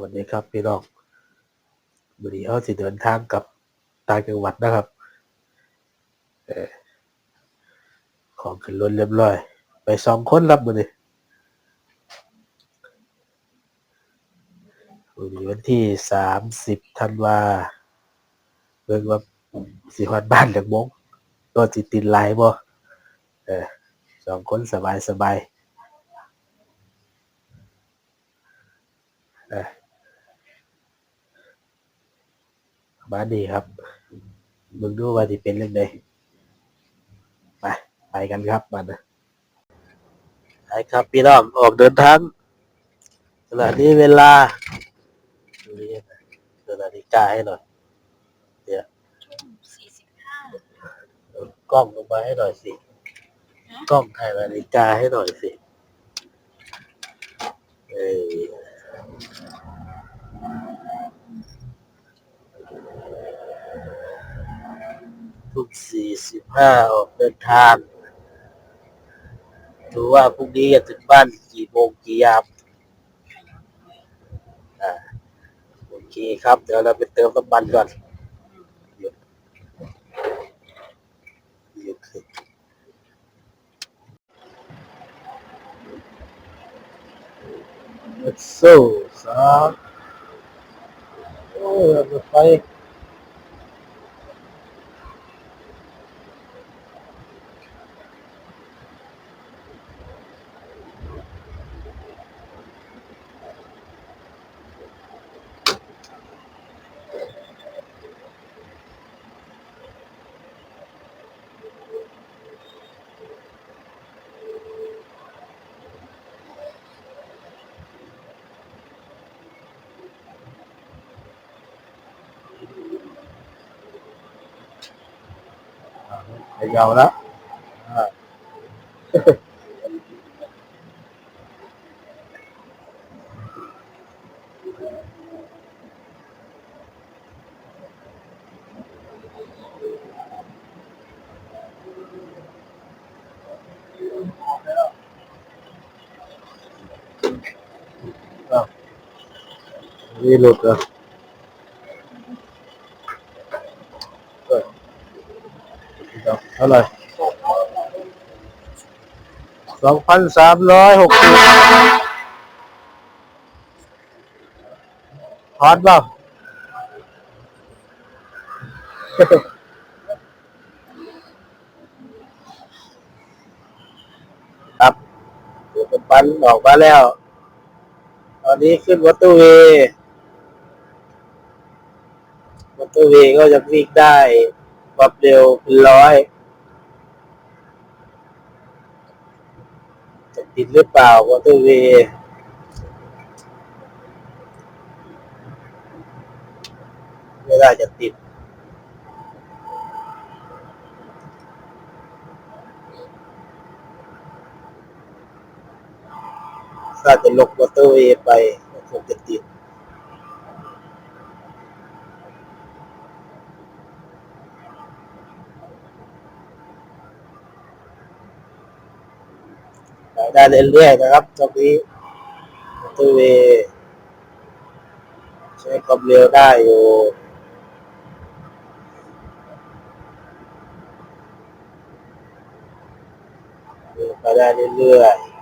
วัสดีครับพี่น้องวันนี้เขาสิเดินทางกับต่างจังหวัดนะครับอของขึ้นรถเรียบร้อย ไปสองคนรับมือนี้วันนี้วันที่สามสิบธันวาเบิ่งว่าสิฮอดบ้านจากโมงก็จิติดไลน์บ่เออสองคนสบายสบายเออ มาดีครับมึงดูว่าที่เป็นเรื่องใดไปไปกันครับมันนะไปครับพี่น้องออกเดินทางขณะนี้เวลาดูดิเดินนาฬิกาให้หน่อยเดี๋ยวสี่สิบห้าเอากล้องลงมาให้หน่อยสิกล้องถ่ายนาฬิกาให้หน่อยสิเออ ทุกสี่สิบห้าออกเดินทาง ดูว่าพรุ่งนี้จะถึงบ้านกี่โมงกี่ยามอ่าโอเคครับ เดี๋ยวเราไปเติมน้ำมันก่อนหยุดหยุดสิ let's go สามโอ้ยรถไฟ ขยาวแล้วอ่า อ้าวนี่หลุดเหรอเออเท่าไหร่สองพันสามร้อยหกสิบฮอตเปล่าครับเดี๋ยวเป็นปันออกมาแล้ว ตอนนี้ขึ้นมอเตอร์เวย์มอเตอร์เวย์ก็จะวิ่งได้ความเร็วเป็นร้อย จะติดหรือเปล่าวอเตอร์เวย์ไม่น่าจะติดถ้าจะลงวอเตอร์เวย์ไปก็คงจะติด ไปได้เรื่อยๆนะครับตรงนี้มอเตอร์เวย์ใช้ความเร็วได้อยู่ไปได้เรื่อยๆ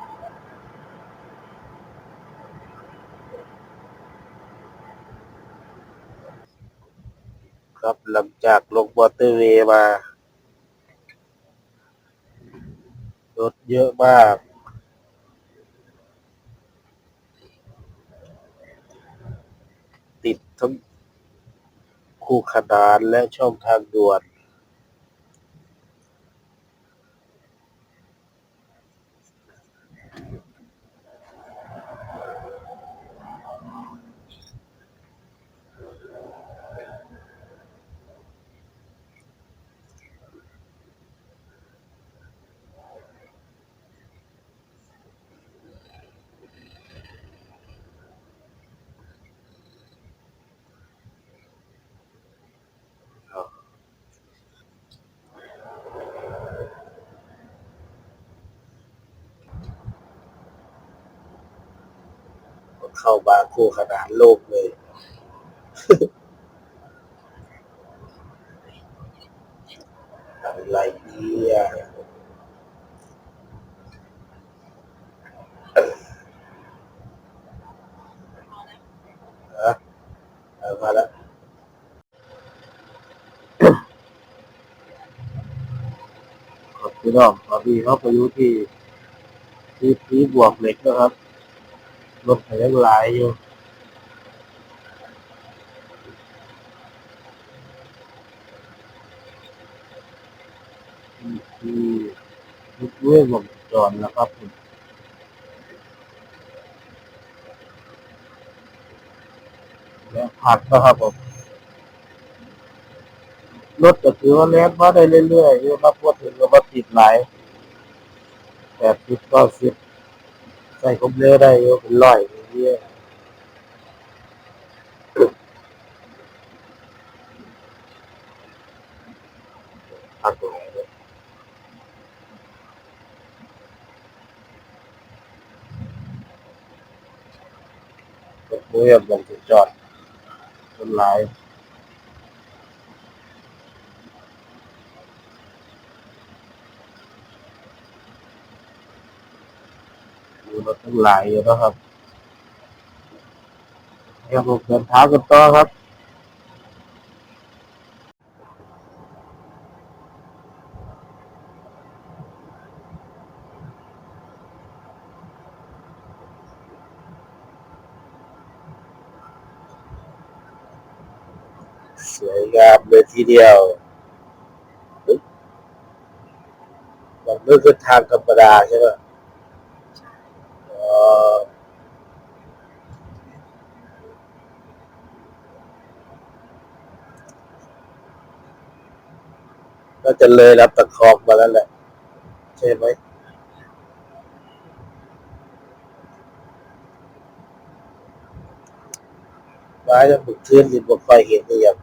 ครับหลังจากลงมอเตอร์เวย์มารถเยอะมาก ติด ทั้งคู่ขนานและช่องทางด่วน เข้าบาร์คู่ขนาดโลกเลย อะไรเนี่ยมาแล้วครับพี่น้องตอนนี้เขาไปอยู่ที่ที่ที่บวกเหล็กนะครับ รถก็ยังหลายอยู่ที่ที่ที่เรื่องวงจรนะครับและผักนะครับผมรถก็ถือว่าแล่นมาได้เรื่อยๆอยู่ครับพวกถึงก็มาติดหลายแปดสิบเก้าสิบ ใส่คมเร็วได้อยู่เป็นร้อยเรื่อยๆผักตรงไหนเนี่ยรถเมื่อมองถึงจอดคนหลาย รถทั้งหลายอยู่นะครับให้ผมเดินเท้ากันต่อครับสวยงามเลยทีเดียวมันไม่คือทางธรรมดาใช่ไหม อ๋อก็ จะเลยรับตะคอกมาแล้วแหละ ใช่ไหมฟ้าจะบุกทื่นริมบนไฟเห็นหรือยัง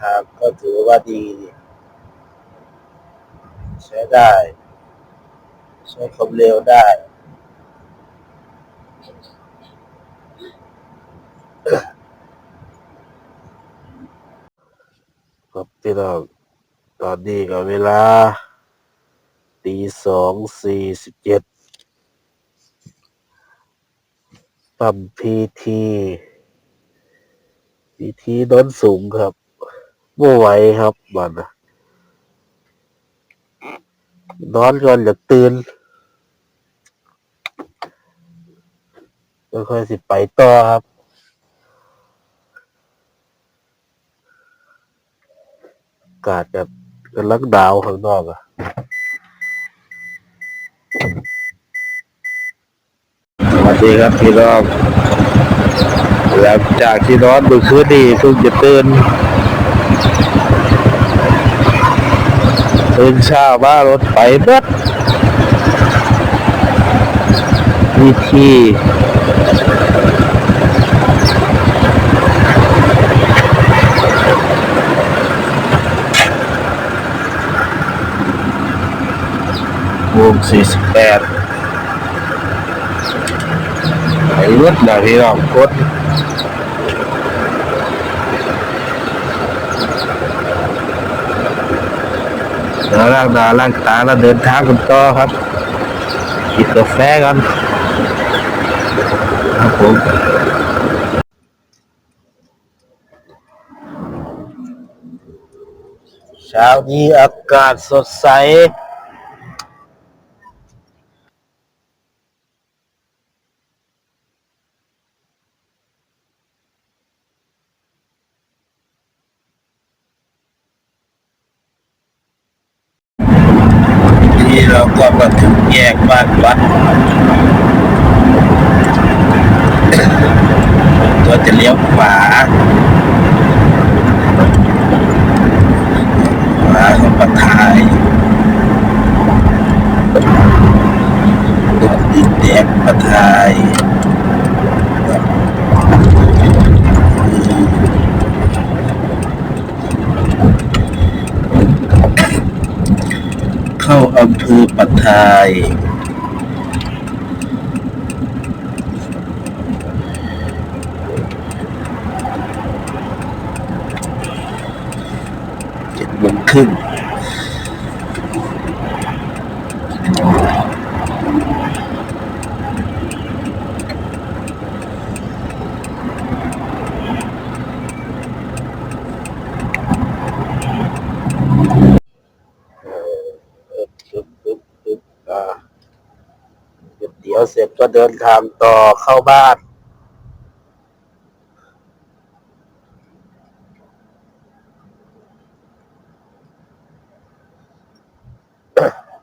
ครับก็ถือว่าดี ใช้ได้ ใช้ความเร็วได้ครับพี่น้องตอนนี้ก็เวลาตีสองสี่สิบเจ็ดปั๊มพีทีพีทีโดนสูงครับ ไม่ไหวครับมันน่ะนอนก่อนอย่าตื่นแล้วค่อยสิไปต่อครับอากาศแบบกำลังหนาวข้างนอกอะสวัสดีครับพี่น้องหลังจากที่นอนเมื่อคืนนี้เพิ่งจะตื่น ตื่นเช้ามารถไปเบิดวิธีวงสี่สิบแปดไอ้รถนะพี่น้องกด แล้วร่างดาร่างตาเราเดินทางกันต่อครับกินกาแฟกันครับผมเช้านี้อากาศสดใส ก็มาถึงแยกบ้านวัดก็จะเลี้ยวขวาขวาก็ปะทายดินแดงปะทาย เข้าอำเภ อปะทาย เจ็ดโมงครึ่งปึ๊บปึ๊บปึ๊บปึ๊บอ่าก๋วยเตี๋ยวเสร็จ ก็เดินทางต่อเข้าบ้าน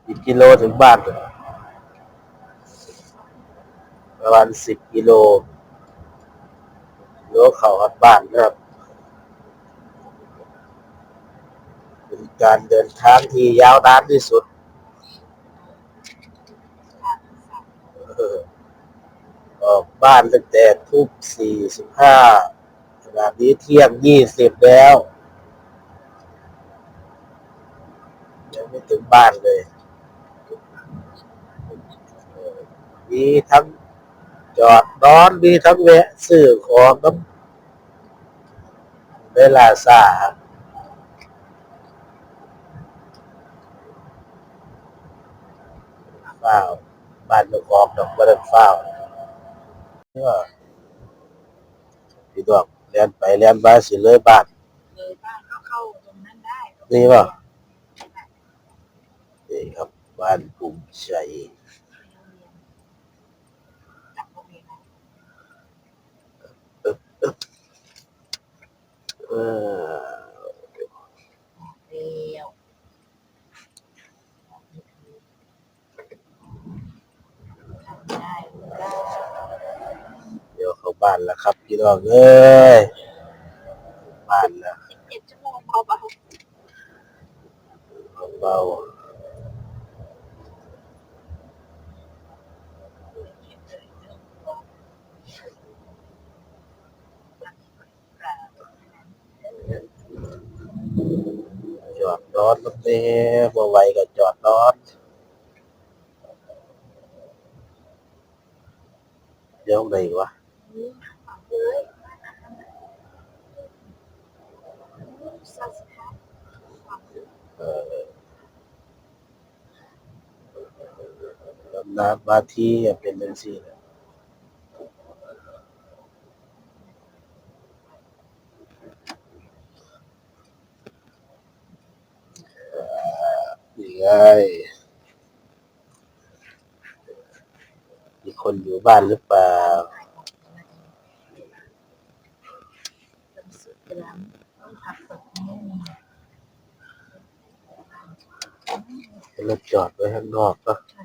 อีกกิโลถึงบ้านประมาณสิบกิโลเลี้ยวเข้าหัดบ้านนะครับเป็นการเดินทางที่ยาวนานที่สุดเออออก บ้านตั้งแต่ทุ่มสี่สิบห้าขณะนี้เที่ยงยี่สิบแล้วยังไม่ถึงบ้านเลย มีทั้งจอดนอนมีทั้งแวะซื้อของน้ำเวลาซาเฝ้าบ้านลูกออกดอกบันเฝ้า พี่ดอกเรียนไปเรียนมาสิเลยบ้านเลยบ้านก็เข้าตรงนั้นได้นี่ป่ะนี่ครับบ้านกลุ่มชัยจากโรงเรียนนะเออ เรียวทำได้ได้ เดี๋ยวเข้า บ้านแล้วครับ พี่น้องเอ้ยบ้านแล้วสิบเอ็ดชั่วโมงเบาเบาๆๆจอดนอนน้เบ่ไหวก็จอดนอเดี๋ยวไหนวะ เลยสัตว์เออลำน้ำมาที่เป็นเรื่องสี่นะนี่ไงมีคนอยู่บ้านหรือเปล่า เป็นสุดล้ำต้องผักสดนี่รถจอดไว้ข้างนอกก็ใช่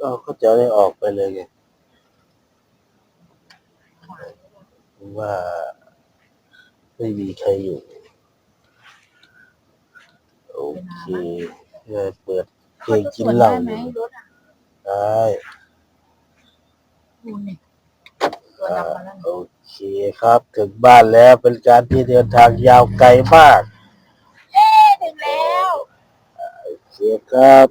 เราก็จะได้ออกไปเลยไงว่าไม่มีใครอยู่ โอเคเลยเปิด เพลงกินเหล้าได้อไหมยู่รถอะได้ดูเนี่ยตัวอ่าดำมาแล้วโอเคครับ ถึงบ้านแล้วเป็นการที่เดินทางยาวไกลมาก เอ๊ถึงแล้ว โอเคครับ